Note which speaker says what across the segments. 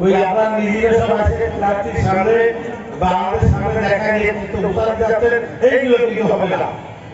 Speaker 1: ওই আপনার নিজেরা সব আছে প্রার্থীর সামনে বা আমাদের সামনে দেখা নিয়ে তো উতার যাচ্ছেন এইগুলো কিন্তু হবে না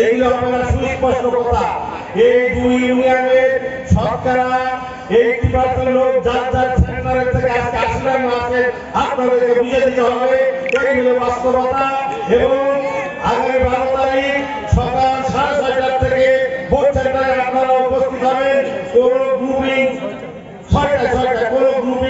Speaker 1: এইগুলো না সুস্পষ্ট কথা। এই দুই ইউনিয়নের শতকরা এইটি পার্সেন্ট লোক, যার যার সেন্টারের থেকে আজকে আসলেন আছে আপনাদেরকে বুঝে দিতে হবে এইগুলো বাস্তবতা এবং আগামী বারো তারিখ সকাল সাড়ে ছয়টার থেকে ভোট সেন্টারে আপনারা উপস্থিত হবেন। কোন গ্রুপিং ছয়টা ছয়টা কোন গ্রুপিং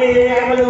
Speaker 1: আগে কিন্তু